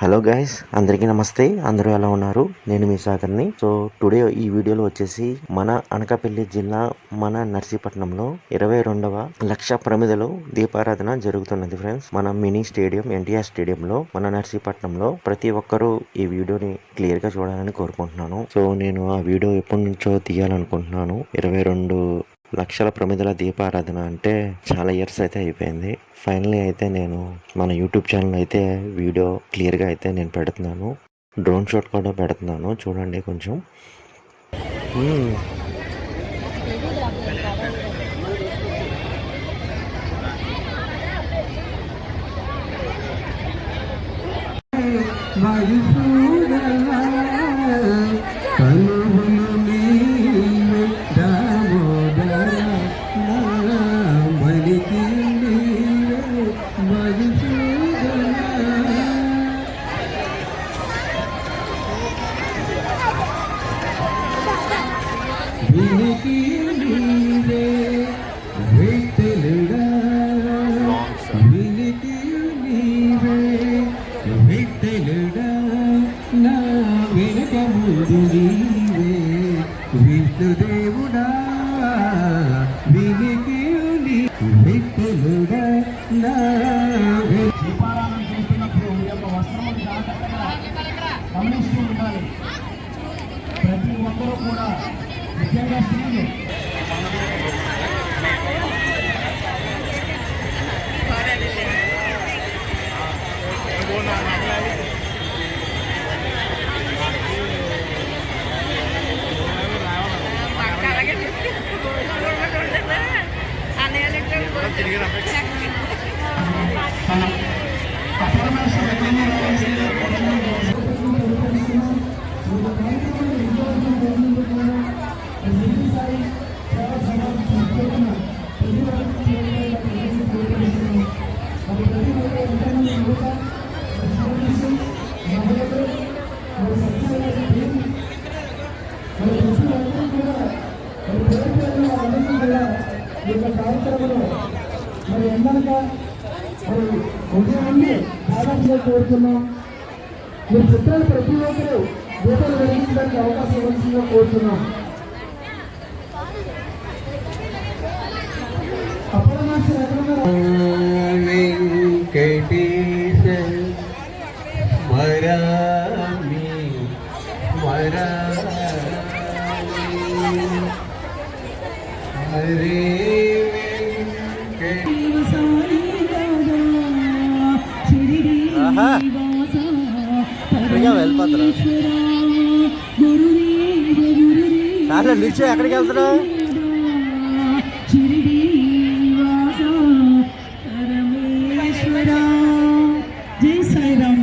Hello guys అందరికీ నమస్తే. అందరూ ఎలా ఉన్నారు? నేను మీ సాగర్ని. సో టుడే ఈ వీడియోలో వచ్చేసి మన అనకాపల్లి జిల్లా మన నర్సీపట్నంలో ఇరవై రెండవ లక్ష ప్రమిదలో దీపారాధన జరుగుతున్నది ఫ్రెండ్స్. మన మినీ స్టేడియం ఎన్టీఆర్ స్టేడియంలో మన నర్సీపట్నంలో ప్రతి ఒక్కరూ ఈ వీడియోని క్లియర్గా చూడాలని కోరుకుంటున్నాను. సో నేను ఆ వీడియో ఎప్పటి నుంచో తీయాలనుకుంటున్నాను. ఇరవై రెండు లక్షల ప్రమిదల దీపారాధన అంటే చాలా ఇయర్స్ అయితే అయిపోయింది. ఫైనలీ అయితే నేను మన యూట్యూబ్ ఛానల్ అయితే వీడియో క్లియర్గా అయితే నేను పెడుతున్నాను. డ్రోన్ షాట్ కూడా పెడుతున్నాను. చూడండి కొంచెం. మ్మ్. విష్ణుదేవుడా వినికి విష్ణుడా నా ఈ యొక్క వస్త్రములు జాగ్రత్తగా గమనిస్తూ ఉండాలి ప్రతి ఒక్కరూ కూడా ముఖ్యంగా స్త్రీలు ఈ యొక్క కార్యక్రమంలో మరి ఎందనక మరి ఉదయం నుండి దాదాపుగా కోరుతున్నాం మీరు చిత్రాలు ప్రతి ఒక్కరూ దీపాలు వెలిగించడానికి అవకాశం ఇవ్వాల్సిందిగా కోరుతున్నాం అపరమాక్ష వెంకటేశ మరామి మరామి హరే ఆహా. ఎక్కడికి వెళ్ళిపోతున్నా కార్లో నిలిచి ఎక్కడికి వెళ్తున్నావు? సాయిరామ్.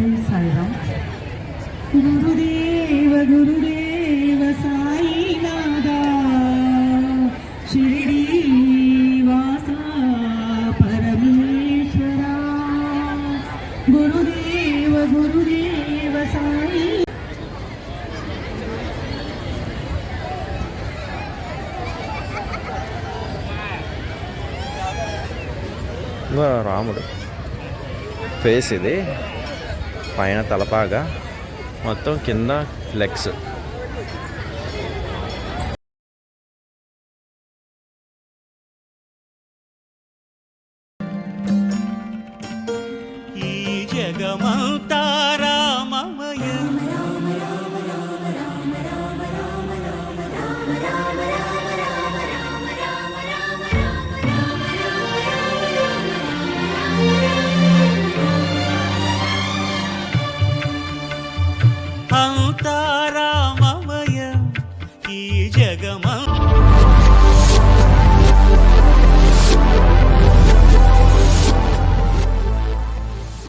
జై సాయిరామ్. గురుదేవ గురుదేవ సాయినాథ. షిరిడి వాస పరమేశ్వర. గురుదేవ గురుదేవ సాయి. రాముడు. ఫేస్ ఇది. పైన తలపాగా మొత్తం కింద ఫ్లెక్స్. ఈ జగమంత